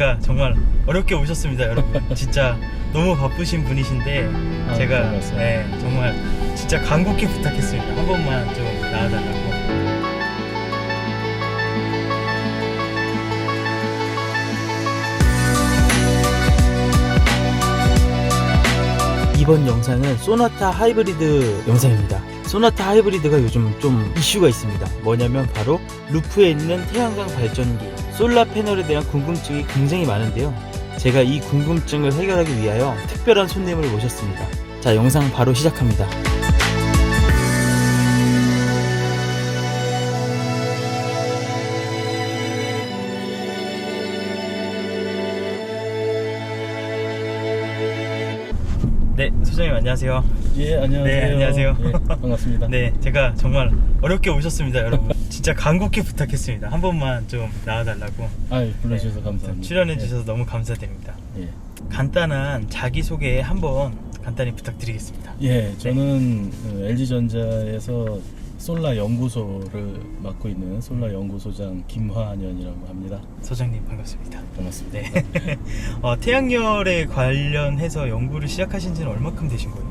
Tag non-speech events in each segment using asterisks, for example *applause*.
제가 정말 어렵게 오셨습니다, 여러분. *laughs* 진짜 너무 바쁘신 분이신데 아, 제가. 네, 정말 진짜 간곡히 부탁했습니다. 한 번만 좀 나와달라고. 이번 영상은 소나타 하이브리드 영상입니다. 소나타 하이브리드가 요즘 좀 이슈가 있습니다. 뭐냐면 바로 루프에 있는 태양광 발전기, 솔라 패널에 대한 궁금증이 굉장히 많은데요. 제가 이 궁금증을 해결하기 위하여 특별한 손님을 모셨습니다. 자, 영상 바로 시작합니다. 네, 소장님 안녕하세요. 예, 안녕하세요. 네, 안녕하세요. 예, 반갑습니다. *laughs* 네, 제가 정말 어렵게 오셨습니다, 여러분. 진짜 간곡히 부탁했습니다. 한 번만 좀 나와달라고. 아, 불러주셔서 감사합니다. 출연해 주셔서 너무 감사드립니다. 예. 예. 간단한 자기소개 한번 간단히 부탁드리겠습니다. 예, 저는 그 LG전자에서 솔라 연구소를 맡고 있는 솔라 연구소장 김화년이라고 합니다. 소장님 반갑습니다. 반갑습니다. 네. *laughs* 어, 태양열에 관련해서 연구를 시작하신 지는 얼마큼 되신 거예요?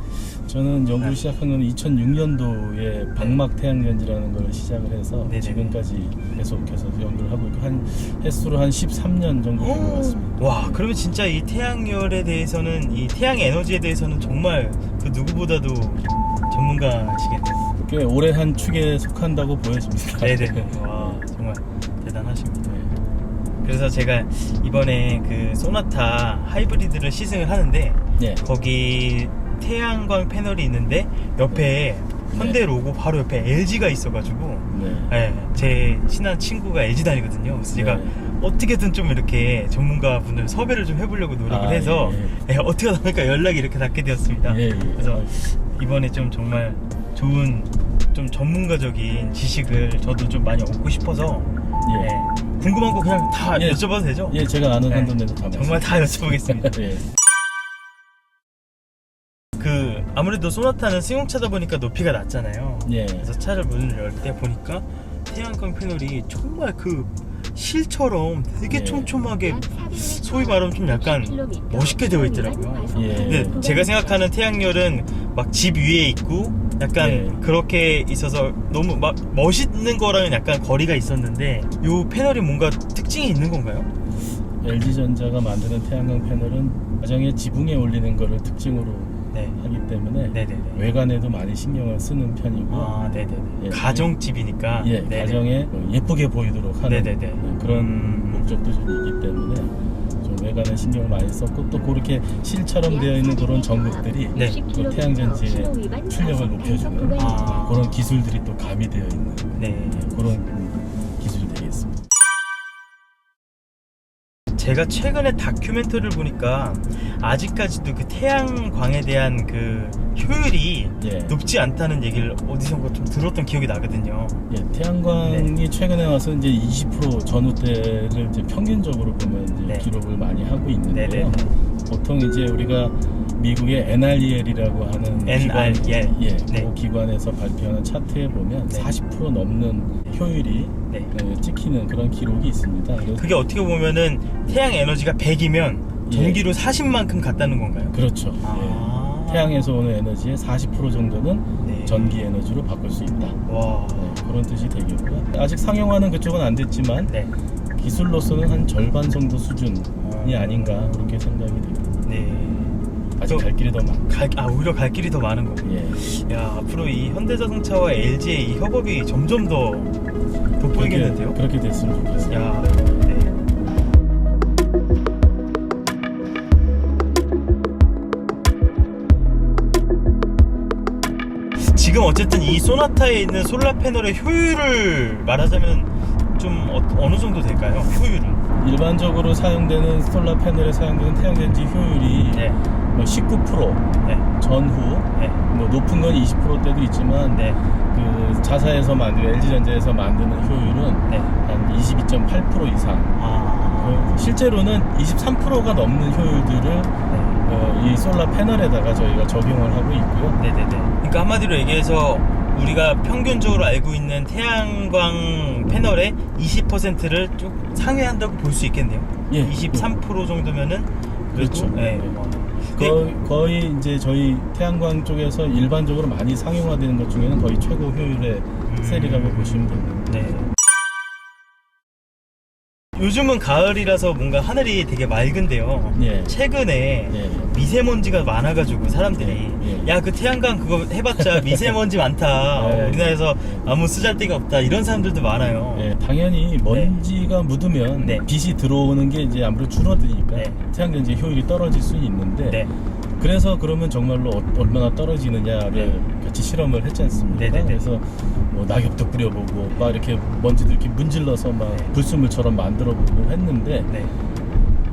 저는 연구를 네. 시작한 건 2006년도에 방막 태양연이라는 걸 시작을 해서 네네. 지금까지 계속해서 연구를 하고 있고 한 횟수로 한 13년 정도 된 것 같습니다. 와, 그러면 진짜 이 태양열에 대해서는 이 태양 에너지에 대해서는 정말 그 누구보다도 전문가시겠네요. 꽤 오래 한 축에 속한다고 보여집니다. 네네. *laughs* 와, 정말 대단하십니다. 네. 그래서 제가 이번에 그 소나타 하이브리드를 시승을 하는데 예. 거기 태양광 패널이 있는데 옆에 현대 로고 바로 옆에 LG가 있어가지고 네. 네, 제 친한 친구가 LG 다니거든요. 그래서 제가 네. 어떻게든 좀 이렇게 전문가 분들 섭외를 좀 해보려고 노력을 아, 해서 예, 예, 어떻게 하다 보니까 연락이 이렇게 닿게 되었습니다. 예, 예. 그래서 이번에 좀 정말 좋은 좀 전문가적인 지식을 저도 좀 많이 얻고 싶어서 예. 예, 궁금한 거 그냥 다 예. 여쭤봐도 되죠? 예, 제가 아는 네. 한도 내로 다 정말 다 여쭤보겠습니다. *laughs* 그 아무래도 소나타는 승용차다 보니까 높이가 낮잖아요. 예. 그래서 차를 문을 열 때 보니까 태양광 패널이 정말 그 실처럼 되게 예. 촘촘하게 소위 말하면 좀 약간 멋있게 되어 있더라고요. 예. 근데 제가 생각하는 태양열은 막 집 위에 있고 약간 예. 그렇게 있어서 너무 막 멋있는 거랑은 약간 거리가 있었는데 요 패널이 뭔가 특징이 있는 건가요? LG전자가 만드는 태양광 패널은 가정의 지붕에 올리는 거를 특징으로 네. 하기 때문에 네네네. 외관에도 많이 신경을 쓰는 편이고요. 아, 네네네. 예. 가정집이니까. 예, 네네. 가정에 예쁘게 보이도록 하는 네네네. 예, 그런 음. 목적도 좀 있기 때문에 좀 외관에 신경을 많이 썼고 또 그렇게 실처럼 되어 있는 그런 전극들이 네. 또 태양전지의 출력을 높여주는 아. 그런 기술들이 또 가미되어 있는 네. 예, 그런 제가 최근에 다큐멘터리를 보니까 아직까지도 그 태양광에 대한 그 효율이 예. 높지 않다는 얘기를 어디선가 좀 들었던 기억이 나거든요. 예, 태양광이 네. 최근에 와서 이제 20% 전후 때를 이제 평균적으로 보면 이제 네. 기록을 많이 하고 있는데요. 네네. 보통 이제 우리가 미국의 NREL이라고 하는 NREL. 기관, 예, 네. 그 기관에서 발표하는 차트에 보면 네. 40% 넘는 효율이 네. 예, 찍히는 그런 기록이 있습니다. 그게 어떻게 보면은 태양 에너지가 100이면 예. 전기로 40만큼 갔다는 건가요? 그렇죠. 아. 예. 태양에서 오는 에너지의 40% 정도는 네. 전기 에너지로 바꿀 수 있다. 와. 네, 그런 뜻이 되겠고요. 아직 상용화는 그쪽은 안 됐지만 네. 기술로서는 한 절반 정도 수준 이 어. 아닌가 그렇게 생각이 됩니다. 네. 아직 또- 갈 길이 더 많고. 갈, 아, 오히려 갈 길이 더 많은 거군요. 예. 야, 앞으로 이 현대자동차와 LG의 이 협업이 점점 더 돋보이겠는데요? 그렇게, 그렇게 됐으면 좋겠어요. 야, 네. 지금 어쨌든 이 소나타에 있는 솔라 패널의 효율을 말하자면 좀 어, 느 정도 될까요? 효율은? 일반적으로 사용되는 솔라 패널에 사용되는 태양전지 효율이 네, 뭐 19% 네, 전후 네, 뭐 높은 건 20%대도 있지만 네, 그 자사에서 만드는 LG전자에서 만드는 효율은 네. 한22.8% 이상. 아, 그 실제로는 23%가 넘는 효율들을 네. 어, 이 솔라 패널에다가 저희가 적용을 하고 있고요. 네네네. 그러니까 한마디로 얘기해서 우리가 평균적으로 알고 있는 태양광 패널의 20%를 쭉 상회한다고 볼 수 있겠네요. 예. 23% 정도면은 그래도 그렇죠. 네. 네. 뭐, 거의, 거의 이제 저희 태양광 쪽에서 일반적으로 많이 상용화되는 것 중에는 거의 최고 효율의 음. 셀이라고 보시면 됩니다. 네. 요즘은 가을이라서 뭔가 하늘이 되게 맑은데요. 예. 최근에 예. 미세먼지가 많아가지고 사람들이 예, 예. 야그 태양광 그거 해봤자 *laughs* 미세먼지 많다 어, 예. 우리나라에서 아무 쓰잘데가 없다 이런 사람들도 많아요 예, 당연히 먼지가 묻으면 네. 빛이 들어오는 게 이제 아무래도 줄어드니까 네. 태양전지 효율이 떨어질 수 있는데 네. 그래서 그러면 정말로 어- 얼마나 떨어지느냐를 네. 같이 실험을 했지 않습니까? 네네네. 그래서 뭐 낙엽도 뿌려보고 막 이렇게 먼지도 이렇게 문질러서 막 네. 불순물처럼 만들어보고 했는데 네.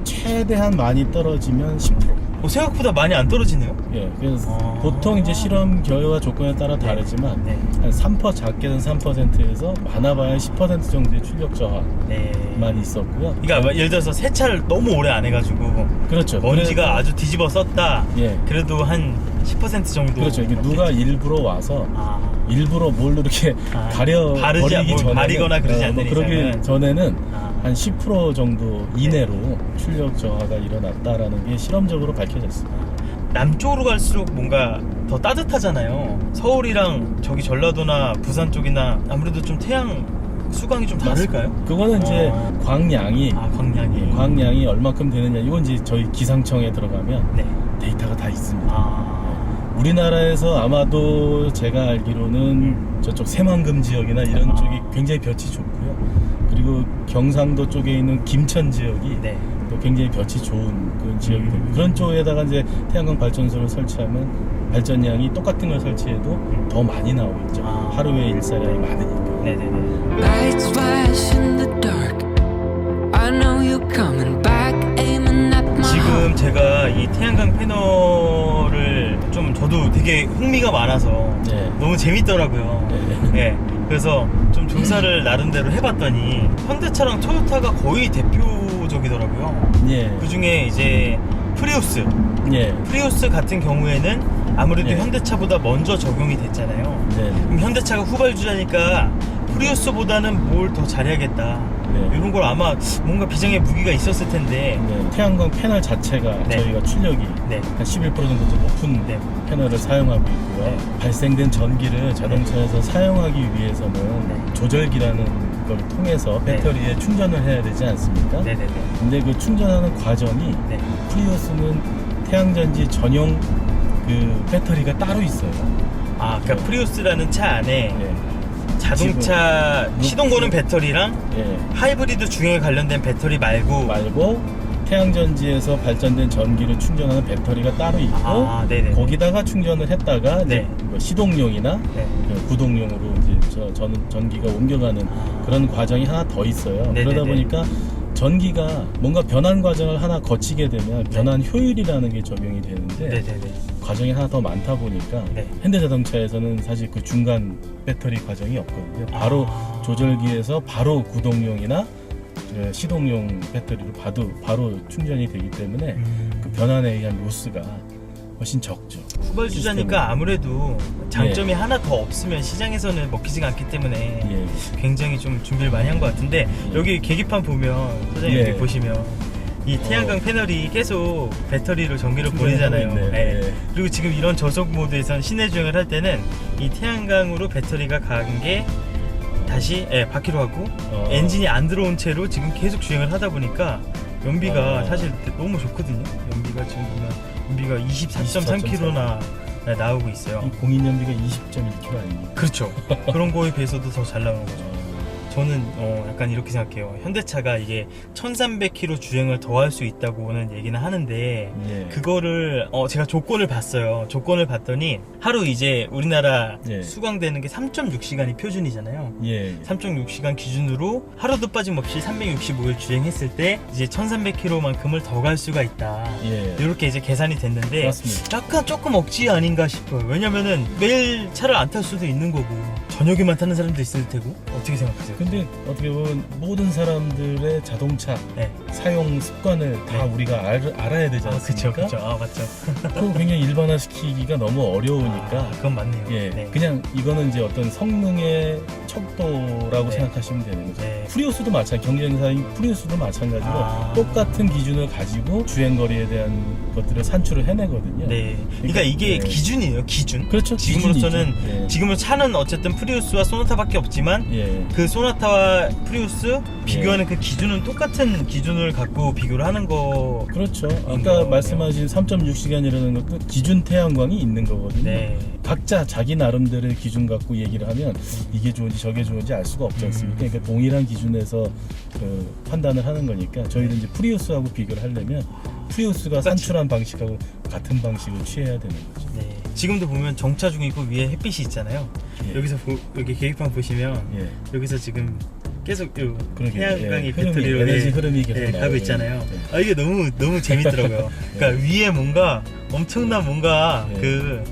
최대한 많이 떨어지면 10%. 어, 생각보다 많이 안 떨어지네요 예, 그래서 아. 보통 이제 실험 결과 조건에 따라 네. 다르지만 네. 한3% 작게는 3%에서 많아봐야 10% 정도의 출력 저하만 네. 있었고요. 그러니까 예를 들어서 세차를 너무 오래 안 해가지고 그렇죠. 먼지가 그래서- 아주 뒤집어 썼다 예. 그래도 한 10% 정도 그렇죠. 이게 누가 일부러 와서 아, 일부러 뭘로 이렇게 아, 가려 바르지 버리기 않- 뭐 전에는 바리거나 그러지 어, 않는 뭐 그러기. 전에는 아. 한 10% 정도 이내로 출력 저하가 일어났다라는 게 실험적으로 밝혀졌습니다. 남쪽으로 갈수록 뭔가 더 따뜻하잖아요. 서울이랑 저기 전라도나 부산 쪽이나 아무래도 좀 태양 수광이 좀 다를까요? 그거는 이제 어. 광량이 아 광량이. 광량이 얼마큼 되느냐 이건 이제 저희 기상청에 들어가면 네. 데이터가 다 있습니다. 아. 우리나라에서 아마도 제가 알기로는 저쪽 새만금 지역이나 이런 아. 쪽이 굉장히 볕이 좋고요. 그리고 경상도 쪽에 있는 김천 지역이 네. 또 굉장히 볕이 좋은 그런 지역이 됩니다. 그런 쪽에다가 이제 태양광 발전소를 설치하면 발전량이 똑같은 걸 설치해도 더 많이 나오겠죠. 아. 하루에 일사량이 많으니까. 네네네. Lights flash in the dark. I know you're coming back, aiming at my 지금 제가 이 태양광 패널을 좀 저도 되게 흥미가 많아서 네. 너무 재밌더라고요. 네. 네. 그래서 좀 조사를 나름대로 해봤더니 현대차랑 토요타가 거의 대표적이더라고요. 예. 그 중에 이제 프리우스, 예. 프리우스 같은 경우에는 아무래도 네. 현대차보다 먼저 적용이 됐잖아요. 네. 그럼 현대차가 후발주자니까 프리우스보다는 뭘 더 잘해야겠다. 네. 이런 걸 아마 뭔가 비장의 무기가 있었을 텐데. 네. 태양광 패널 자체가 네. 저희가 출력이 네. 한 11% 정도 더 높은 네. 패널을 사용하고 있고요. 네. 발생된 전기를 자동차에서 사용하기 위해서는 네. 조절기라는 걸 통해서 네. 배터리에 충전을 해야 되지 않습니까? 네네네. 근데 그 충전하는 과정이 네. 프리우스는 태양전지 전용 그 배터리가 따로 있어요. 아, 그러니까 프리우스라는 차 안에 예. 자동차 지금 시동 거는 배터리랑 예. 하이브리드 중에 관련된 배터리 말고 말고 태양전지에서 발전된 전기를 충전하는 배터리가 따로 있고 아. 거기다가 충전을 했다가 이제 네. 뭐 시동용이나 네. 그 구동용으로 이제 저, 전, 전기가 옮겨가는 아. 그런 과정이 하나 더 있어요. 네네네. 그러다 보니까 전기가 뭔가 변환 과정을 하나 거치게 되면 변환 효율이라는 게 적용이 되는데 네네네. 과정이 하나 더 많다 보니까 네. 현대자동차에서는 사실 그 중간 배터리 과정이 없거든요. 바로 아. 조절기에서 바로 구동용이나 그 시동용 배터리로 바로 바로 충전이 되기 때문에 음. 그 변환에 의한 로스가 훨씬 적죠. 후발 주자니까 아무래도 장점이 하나 더 없으면 시장에서는 먹히지가 않기 때문에 예. 굉장히 좀 준비를 많이 한 것 같은데 여기 계기판 보면 사장님 예. 여기 보시면 이 태양광 패널이 계속 배터리로 전기를 보내잖아요. 예. 예. 그리고 지금 이런 저속 모드에서는 시내 주행을 할 때는 이 태양광으로 배터리가 간 게 다시 예, 바퀴로 하고 어. 엔진이 안 들어온 채로 지금 계속 주행을 하다 보니까 연비가 어. 사실 너무 좋거든요. 연비가 지금 보면 연비가 24.3km나 나오고 있어요. 이 공인 연비가 20.1km 아닙니까? 그렇죠. 그런 거에 비해서도 더 잘 나오는 거죠. 저는 어, 약간 이렇게 생각해요. 현대차가 이게 1300km 주행을 더 할 수 있다고는 얘기는 하는데 예. 그거를 어, 제가 조건을 봤어요. 조건을 봤더니 하루 이제 우리나라 예. 수강되는 게 3.6시간이 표준이잖아요. 예. 3.6시간 기준으로 하루도 빠짐없이 365일 주행했을 때 이제 1300km만큼을 더 갈 수가 있다. 예. 이렇게 이제 계산이 됐는데 맞습니다. 약간 조금 억지 아닌가 싶어요. 왜냐면은 매일 차를 안 탈 수도 있는 거고 저녁에만 타는 사람도 있을 테고 어떻게 생각하세요? 근데 어떻게 보면 모든 사람들의 자동차 네. 사용 습관을 다 네. 우리가 알, 알아야 되지 아 않습니까? 그쵸 그쵸 아 맞죠 *laughs* 그거 굉장히 일반화시키기가 너무 어려우니까 아, 그건 맞네요 예, 네. 그냥 이거는 이제 어떤 성능의 척도라고 네. 생각하시면 되는 거죠. 네. 프리우스도 마찬 경쟁사인 프리우스도 마찬가지로 아. 똑같은 기준을 가지고 주행 거리에 대한 것들을 산출을 해내거든요. 네. 그러니까 이게 네. 기준이에요 기준 그렇죠. 지금으로서는 기준이죠. 예. 지금은 차는 어쨌든 프리우스와 소나타밖에 없지만 예. 그 소나타 와 프리우스 비교하는 그 기준은 똑같은 기준을 갖고 비교를 하는 거 그렇죠. 아까 거네요. 말씀하신 3.6시간이라는 것도 기준 태양광이 있는 거거든요. 네. 각자 자기 나름대로의 기준 갖고 얘기를 하면 이게 좋은지 저게 좋은지 알 수가 없지 않습니까? 음. 그러니까 동일한 기준에서 그 판단을 하는 거니까 저희는 이제 프리우스하고 비교를 하려면 프리우스가 산출한 방식하고 같은 방식을 취해야 되는 거죠. 네. 지금도 보면 정차 중이고 위에 햇빛이 있잖아요. 예. 여기서 보- 여기 계기판 보시면 예. 여기서 지금 계속 요 그러게, 태양광이 예, 흐름이, 배터리로 에너지 예, 흐름이 계속 예, 가고 나오고 있잖아요. 있는, 아 이게 너무 너무 재밌더라고요. *laughs* 그러니까 위에 뭔가 엄청난 뭔가 예. 그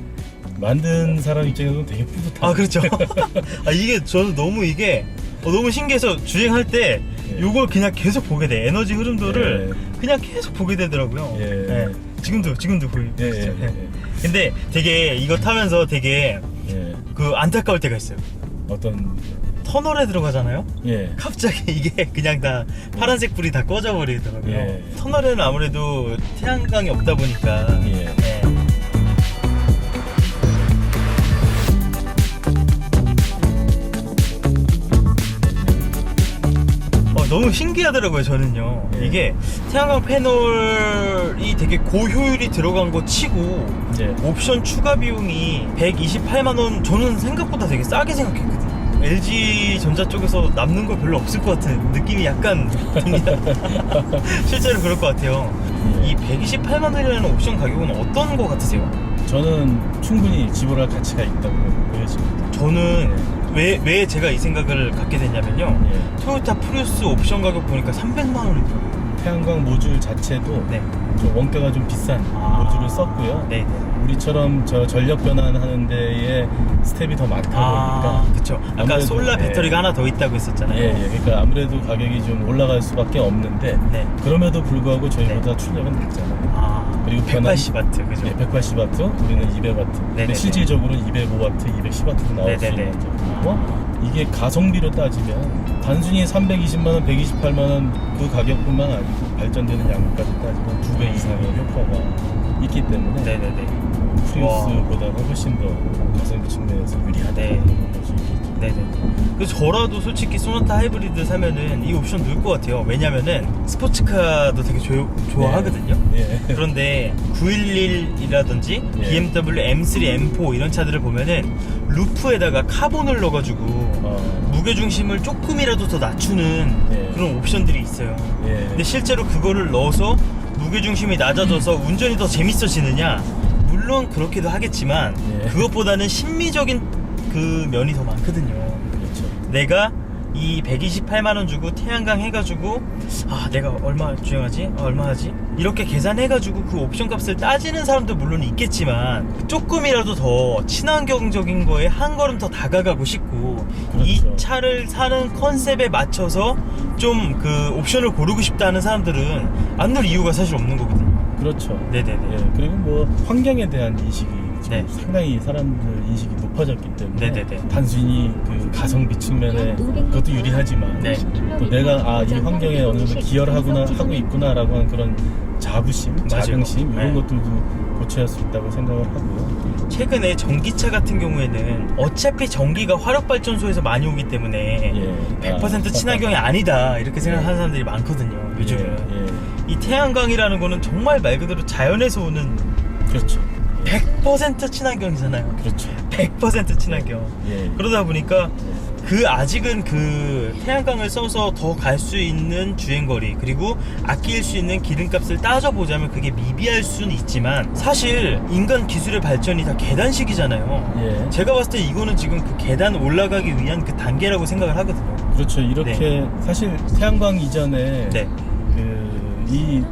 만든 사람 입장에서는 되게 뿌듯하고 아 그렇죠. *laughs* 아 이게 저는 너무 이게 어, 너무 신기해서 주행할 때 예. 요걸 그냥 계속 보게 돼. 에너지 흐름도를 예. 그냥 계속 보게 되더라고요. 예. 지금도 지금도 보이. 예, 예, 보이시죠? 예, 근데 되게 이거 타면서 되게 예. 그 안타까울 때가 있어요. 어떤 터널에 들어가잖아요. 예. 갑자기 *laughs* 이게 그냥 다 파란색 불이 다 꺼져 버리더라고요. 예. 터널에는 아무래도 태양광이 없다 보니까. 예. 예. 너무 신기하더라고요, 저는요. 예. 이게 태양광 패널이 되게 고효율이 들어간 거 치고 예. 옵션 추가 비용이 128만원, 저는 생각보다 되게 싸게 생각했거든요. LG 전자 쪽에서 남는 거 별로 없을 것 같은 느낌이 약간 *laughs* 듭니다. *laughs* 실제로 그럴 것 같아요. 예. 이 128만원이라는 옵션 가격은 어떤 거 같으세요? 저는 충분히 지불할 가치가 있다고 보여집니다. 저는 왜, 왜 제가 이 생각을 갖게 됐냐면요. 예. 토요타 프리우스 옵션 가격 보니까 300만 원이더라고요. 태양광 모듈 자체도 네. 좀 원가가 좀 비싼 아. 모듈을 썼고요. 네. 우리처럼 저 전력 변환하는 데에 스텝이 더 많다 아, 보니까 그쵸. 아까 아무래도, 솔라 예. 배터리가 하나 더 있다고 했었잖아요. 예, 예. 그러니까 아무래도 가격이 좀 올라갈 수밖에 없는데 네. 그럼에도 불구하고 저희보다 출력은 낮잖아요. 아, 그리고 변환- 180와트, 그죠? 예, 180와트, 우리는 200와트. 근데 네네네. 실질적으로 205와트, 210와트로 나올 수 네네네. 있는 거죠. 그리고 이게 가성비로 따지면 단순히 320만 원, 128만 원 그 가격뿐만 아니고 발전되는 양까지 따지면 두 배 이상의 효과가 있기 때문에 네네네. 프리우스보다는 훨씬 더 가성비 측면에서 유리하다. 네. 네네. 그래서 저라도 솔직히 소나타 하이브리드 사면은 이 옵션 넣을 것 같아요. 왜냐면은 스포츠카도 되게 조, 좋아하거든요. 예. *laughs* 그런데 911이라든지 예. BMW M3, M4 이런 차들을 보면은 루프에다가 카본을 넣어가지고 어, 무게중심을 조금이라도 더 낮추는 예. 그런 옵션들이 있어요. 예. 근데 실제로 그거를 넣어서 무게중심이 낮아져서 운전이 더 재밌어지느냐? 물론 그렇기도 하겠지만 예. 그것보다는 심미적인 그 면이 더 많거든요. 그렇죠. 내가 이 128만 원 주고 태양광 해가지고 아 내가 얼마 주행하지? 아, 얼마 하지? 이렇게 계산해가지고 그 옵션 값을 따지는 사람도 물론 있겠지만 조금이라도 더 친환경적인 거에 한 걸음 더 다가가고 싶고 이 그렇죠. 차를 사는 컨셉에 맞춰서 좀 그 옵션을 고르고 싶다는 사람들은 안 넣을 이유가 사실 없는 거거든요. 그렇죠. 네네네. 예, 그리고 뭐 환경에 대한 인식이 지금 네. 상당히 사람들 인식이 높아졌기 때문에 네네네. 단순히 그 가성비 측면에 그것도 유리하지만 네. 또 내가 아 이 환경에 어느 정도 기여를 하구나 하고 있구나라고 하는 그런 자부심, 맞아요. 자긍심 이런 네. 것들도 고쳐야 수 있다고 생각을 하고요. 최근에 전기차 같은 경우에는 어차피 전기가 화력 발전소에서 많이 오기 때문에 예. 100% 아, 친환경이 아니다 이렇게 생각하는 예. 사람들이 많거든요 요즘은 예, 예. 이 태양광이라는 거는 정말 말 그대로 자연에서 오는 그렇죠. 100% 친환경이잖아요 그렇죠. 100% 친환경 예. 그러다 보니까 그 아직은 그 태양광을 써서 더 갈 수 있는 주행거리 그리고 아낄 수 있는 기름값을 따져보자면 그게 미비할 수는 있지만 사실 인간 기술의 발전이 다 계단식이잖아요 예. 제가 봤을 때 이거는 지금 그 계단 올라가기 위한 그 단계라고 생각을 하거든요 그렇죠. 이렇게 사실 태양광 이전에 네 그 이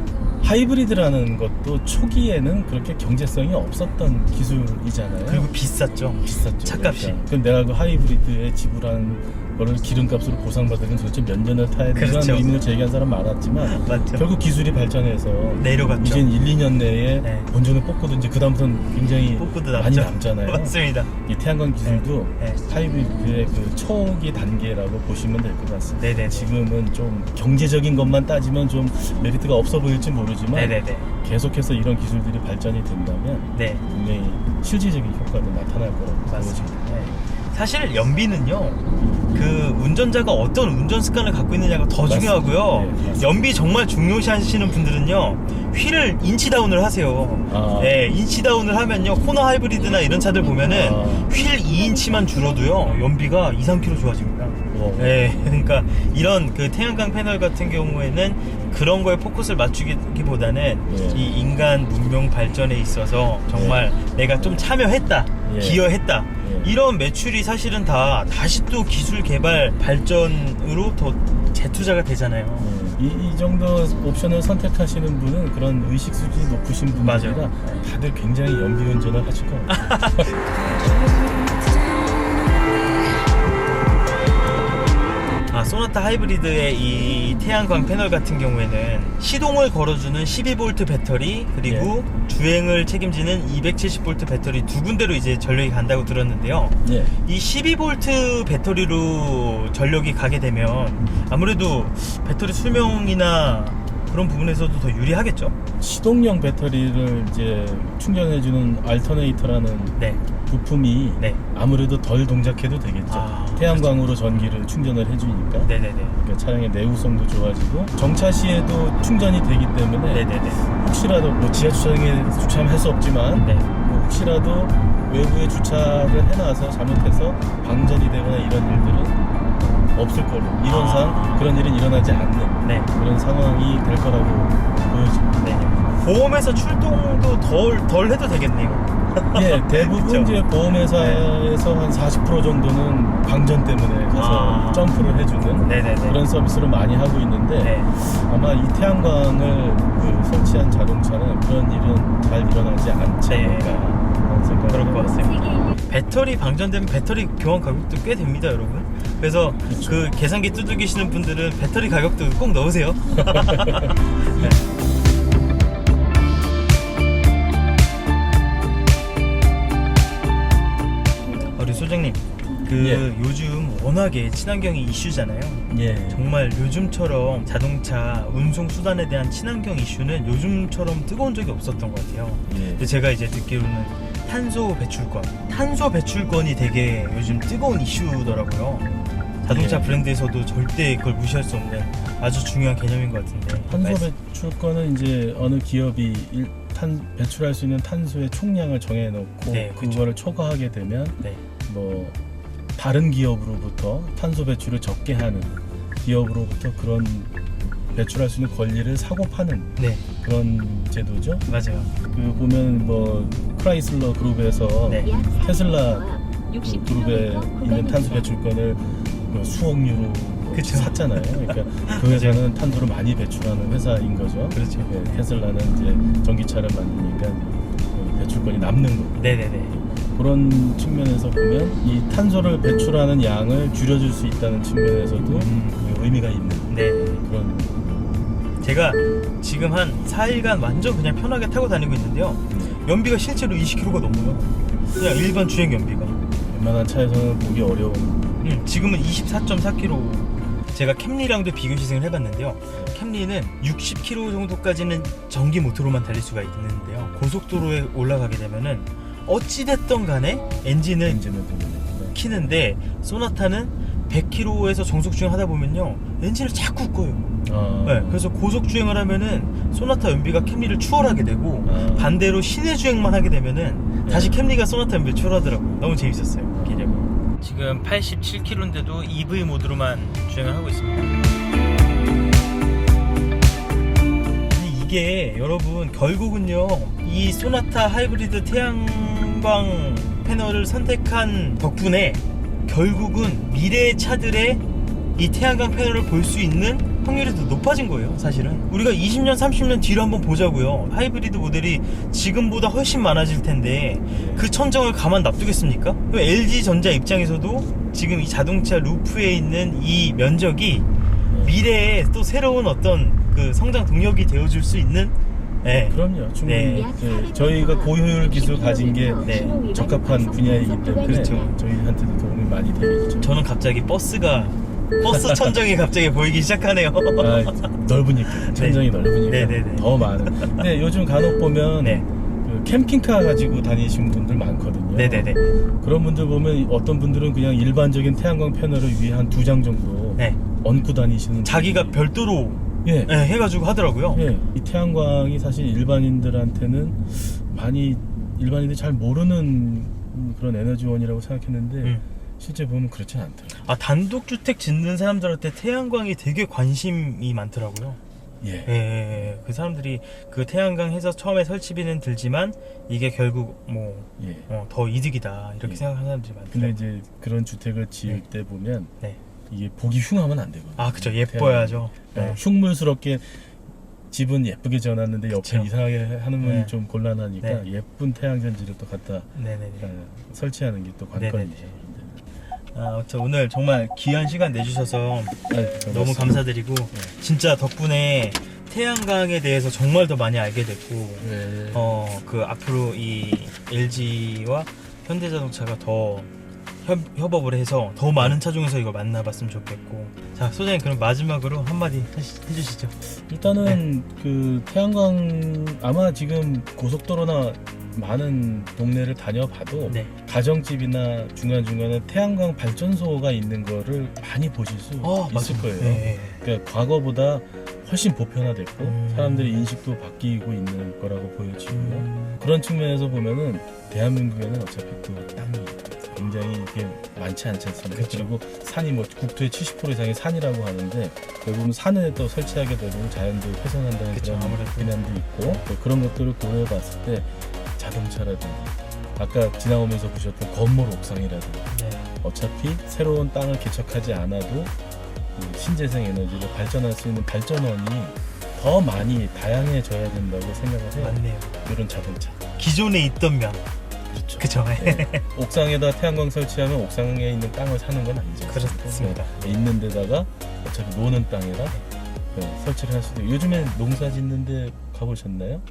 하이브리드라는 것도 초기에는 그렇게 경제성이 없었던 기술이잖아요. 그리고 비쌌죠. 비쌌죠. 차값이. 그러니까. 그럼 내가 그 하이브리드에 지불한 거를 기름값으로 보상받으면 도대체 몇 년을 타야 되는 그렇죠. 의문을 제기한 사람 많았지만 맞죠. 결국 기술이 발전해서 내려갔죠. 이젠 1, 2년 내에 네. 본전을 뽑고도 이제 그다음부터는 굉장히 뽑고도 많이 남죠. 남잖아요. 맞습니다. 이 태양광 기술도 네. 하이브리드의 그 초기 단계라고 보시면 될 것 같습니다. 네네. 지금은 좀 경제적인 것만 따지면 좀 메리트가 없어 보일지 모르지만 네네네. 계속해서 이런 기술들이 발전이 된다면 네. 분명히 실질적인 효과도 나타날 거라고. 보여집니다. 네. 사실 연비는요. 그 운전자가 어떤 운전 습관을 갖고 있느냐가 더 맞습니다. 중요하고요. 네. 연비 정말 중요시하시는 분들은요. 휠을 인치 다운을 하세요. 아. 네, 인치 다운을 하면요. 코너 하이브리드나 이런 차들 보면은 아. 휠 2인치만 줄어도요. 연비가 2, 3km 좋아집니다. 어. 네, *laughs* 그러니까 이런 그 태양광 패널 같은 경우에는 그런 거에 포커스를 맞추기보다는 예. 이 인간 문명 발전에 있어서 정말 내가 좀 참여했다, 예. 기여했다. 예. 이런 매출이 사실은 다 다시 또 기술 개발 발전으로 더 재투자가 되잖아요. 네, 이, 이 정도 옵션을 선택하시는 분은 그런 의식 수준이 높으신 분들이라 맞아요. 다들 굉장히 연비 운전을 하실 것 같아 *laughs* 아, 소나타 하이브리드의 이 태양광 패널 같은 경우에는 시동을 걸어주는 12V 배터리 그리고 주행을 책임지는 270V 배터리 두 군데로 이제 전력이 간다고 들었는데요. 예. 이 12V 배터리로 전력이 가게 되면 아무래도 배터리 수명이나 그런 부분에서도 더 유리하겠죠. 시동용 배터리를 이제 충전해주는 알터네이터라는 네. 부품이 네. 아무래도 덜 동작해도 되겠죠. 아, 태양광으로 전기를 충전을 해주니까. 네네네. 그러니까 차량의 내구성도 좋아지고 정차 시에도 충전이 되기 때문에 네네네. 혹시라도 뭐 지하 주차장에 주차하면 할 수 없지만 네. 뭐 혹시라도 외부에 주차를 해놔서 잘못해서 방전이 되거나 이런 일들은 없을 거로 이론상 아. 그런 일은 일어나지 않는 네. 그런 상황이 될 거라고 보여집니다. 네. 보험에서 출동도 덜, 덜 해도 되겠네요. *laughs* 예, 대부분 그쵸? 이제 보험회사에서 한 40% 정도는 방전 때문에 가서 아. 점프를 해주는 네네네. 그런 서비스를 많이 하고 있는데 네. 아마 이 태양광을 그 설치한 자동차는 그런 일은 잘 일어나지 않지 네. 않을까 하는 생각을 그럴 것. 같습니다. 배터리 방전되면 배터리 교환 가격도 꽤 됩니다, 여러분. 그래서. 그 계산기 두들기시는 분들은 배터리 가격도 꼭 넣으세요. *laughs* *laughs* 네. 그 예. 요즘 워낙에 친환경이 이슈잖아요. 예. 정말 요즘처럼 자동차 운송 수단에 대한 친환경 이슈는 요즘처럼 뜨거운 적이 없었던 것 같아요. 예. 제가 이제 듣기로는 탄소 배출권, 탄소 배출권이 되게 요즘 뜨거운 이슈더라고요. 자동차 예. 브랜드에서도 절대 그걸 무시할 수 없는 아주 중요한 개념인 것 같은데. 탄소 배출권은 이제 어느 기업이 일, 탄, 배출할 수 있는 탄소의 총량을 정해놓고 네. 그거를 초과하게 되면 네. 뭐 다른 기업으로부터 탄소 배출을 적게 하는 기업으로부터 그런 배출할 수 있는 권리를 사고 파는 네, 그런 제도죠. 맞아요. 그 보면 뭐 크라이슬러 그룹에서 네. 테슬라 그 그룹에 있는 탄소 배출권을 뭐 수억 유로 그쵸. 샀잖아요. 그러니까 *laughs* 그 회사는 탄소를 많이 배출하는 회사인 거죠. 그렇죠. 네, 테슬라는 이제 전기차를 만드니까 그 배출권이 남는 거고. 네네네. 그런 측면에서 보면 이 탄소를 배출하는 양을 줄여줄 수 있다는 측면에서도 음. 그 의미가 있는 네. 그런 제가 지금 한 4일간 완전 그냥 편하게 타고 다니고 있는데요. 연비가 실제로 20km가 넘어요. 그냥 일반 주행 연비가. 웬만한 차에서는 보기 어려운 음, 지금은 24.4km. 제가 캠리랑도 비교 시승을 해봤는데요. 캠리는 60km 정도까지는 전기 모터로만 달릴 수가 있는데요. 고속도로에 올라가게 되면은 어찌됐던 간에 엔진을 엔진을 키는데 소나타는 100km에서 정속 주행하다 보면요 엔진을 자꾸 꺼요. 아, 네, 그래서 고속 주행을 하면은 소나타 연비가 캠리를 추월하게 되고 아. 반대로 시내 주행만 하게 되면은 다시 네. 캠리가 소나타 연비를 추월하더라고요. 너무 재밌었어요. 개념이. 지금 87km인데도 EV 모드로만 주행을 하고 있습니다. 이게 여러분 결국은요 이 소나타 하이브리드 태양광 패널을 선택한 덕분에 결국은 미래의 차들의 이 태양광 패널을 볼 수 있는 확률이 더 높아진 거예요, 사실은. 우리가 20년, 30년 뒤로 한번 보자고요. 하이브리드 모델이 지금보다 훨씬 많아질 텐데 그 천정을 가만 놔두겠습니까? 그럼 LG 전자 입장에서도 지금 이 자동차 루프에 있는 이 면적이 미래에 또 새로운 어떤 그 성장 동력이 되어줄 수 있는 예. 그럼요. 충분히 네. 네, 저희가 고효율 기술 가진 게 네. 적합한 분야이기 때문에 그렇죠. 저희한테도 도움이 많이 되겠죠. 저는 갑자기 버스가 버스 천정이 갑자기 보이기 시작하네요. 아, 넓으니까 천정이 넓으니까 네네네. 더 많은. 근데 요즘 간혹 보면 네. 그 캠핑카 가지고 다니시는 분들 많거든요. 네네네. 그런 분들 보면 어떤 분들은 그냥 일반적인 태양광 패널을 위에 한 두 장 정도 네. 얹고 다니시는 자기가 분들이- 별도로 예. 예, 해가지고 하더라고요. 예, 이 태양광이 사실 일반인들한테는 많이 일반인들이 잘 모르는 그런 에너지원이라고 생각했는데 음. 실제 보면 그렇진 않더라고요. 아 단독 주택 짓는 사람들한테 태양광이 되게 관심이 많더라고요. 예. 예, 예, 예. 그 사람들이 그 태양광 해서 처음에 설치비는 들지만 이게 결국 뭐더 예. 이득이다 이렇게 예. 생각하는 사람들이 근데 많더라고요. 이제 그런 주택을 지을 네. 때 보면 네. 이게 보기 흉하면 안 되거든요. 아 그죠 예뻐야죠. 네. 어, 흉물스럽게 집은 예쁘게 지어놨는데 옆에 그쵸. 이상하게 하는 건 네. 좀 곤란하니까 네. 예쁜 태양전지를 또 갖다 네네네. 어, 설치하는 게 또 관건이죠. 아, 아무튼 오늘 정말 귀한 시간 내주셔서 네, 너무. 감사드리고 진짜 덕분에 태양광에 대해서 정말 더 많이 알게 됐고 네. 어 그 앞으로 이 LG와 현대자동차가 더 협, 협업을 해서 더 많은 차종에서 이걸 만나봤으면 좋겠고 자 소장님 그럼 마지막으로 한마디 하시- 해주시죠 일단은 그 태양광 아마 지금 고속도로나 많은 동네를 다녀봐도 네 가정집이나 중간중간에 태양광 발전소가 있는 거를 많이 보실 수 어, 있을 맞습니다. 거예요. 네, 그러니까 과거보다 훨씬 보편화됐고 음. 사람들의 인식도 바뀌고 있는 거라고 보여지고요. 음, 그런 측면에서 보면은 대한민국에는 어차피 또 땅이 굉장히 이게 많지 않지 않습니까? 그렇죠. 그리고 산이 뭐 국토의 70% 이상이 산이라고 하는데 대부분 산에 또 설치하게 되면 자연도 훼손한다는 그쵸, 그런 아무래도. 비난도 있고 또 그런 것들을 고려해 봤을 때 자동차라든지 아까 지나오면서 보셨던 건물 옥상이라든지 네. 어차피 새로운 땅을 개척하지 않아도 그 신재생 에너지를 발전할 수 있는 발전원이 더 많이 다양해져야 된다고 생각을 해요. 맞네요 이런 자동차. 기존에 있던 면 그렇죠. 그쵸 *laughs* 네. 옥상에다 태양광 설치하면 옥상에 있는 땅을 사는 건 아니죠. 그렇습니다. 네. 있는 데다가 어차피 노는 땅에다 네, 설치를 할 수도 있고 요즘에 농사 짓는데 가보셨나요?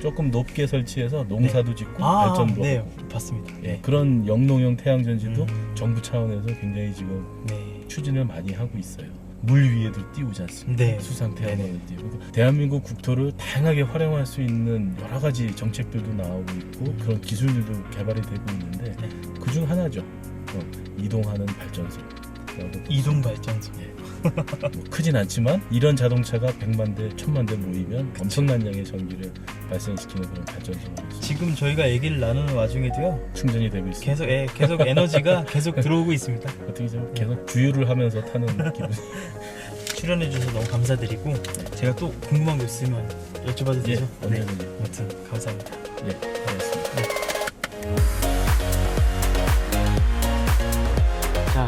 조금 높게 설치해서 농사도 짓고 아, 발전도 네 하고 봤습니다 예, 그런 영농형 태양전지도 음. 정부 차원에서 굉장히 지금 네. 추진을 많이 하고 있어요. 물 위에도 띄우지 않습니까? 네. 수상. 태양광을 띄우고 대한민국 국토를 다양하게 활용할 수 있는 여러 가지 정책들도 나오고 있고 그런 기술들도 개발이 되고 있는데 네. 그중 하나죠. 어, 이동하는 발전소. 이동 발전소 뭐 크진 않지만 이런 자동차가 100만 대, 1000만 대 모이면 엄청난 양의 전기를 발생시키는 그런 발전소가 지금 저희가 얘기를 나누는 와중에도요 충전이 되고 있습니다. 계속 예, 계속 에너지가 *laughs* 계속 들어오고 있습니다 어떻게 좀 계속 주유를 하면서 타는 기분. *laughs* 출연해 주셔서 너무 감사드리고 제가 또 궁금한 거 있으면 여쭤봐도 예, 되죠? 네. 언제든지. 아무튼 감사합니다. 예, 알겠습니다. 자,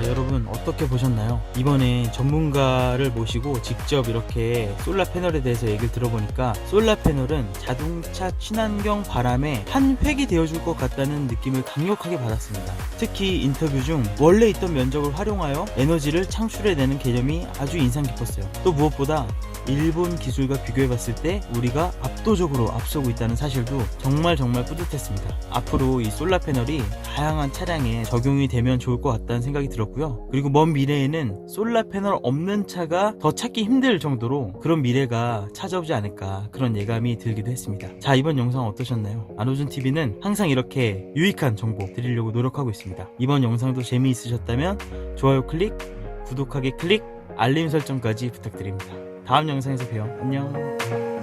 여러분 어떻게 보셨나요? 이번에 전문가를 모시고 직접 이렇게 솔라 패널에 대해서 얘기를 들어보니까 솔라 패널은 자동차 친환경 바람의 한 획이 되어줄 것 같다는 느낌을 강력하게 받았습니다. 특히 인터뷰 중 원래 있던 면적을 활용하여 에너지를 창출해내는 개념이 아주 인상 깊었어요. 또 무엇보다 일본 기술과 비교해 봤을 때 우리가 압도적으로 앞서고 있다는 사실도 정말 정말 뿌듯했습니다. 앞으로 이 솔라 패널이 다양한 차량에 적용이 되면 좋을 것 같다는 생각이 들었고요. 그리고 먼 미래에는 솔라 패널 없는 차가 더 찾기 힘들 정도로 그런 미래가 찾아오지 않을까 그런 예감이 들기도 했습니다. 자 이번 영상 어떠셨나요? 안호준 TV는 항상 이렇게 유익한 정보 드리려고 노력하고 있습니다. 이번 영상도 재미있으셨다면 좋아요 클릭, 구독하기 클릭, 알림 설정까지 부탁드립니다. 다음 영상에서 봬요. 안녕.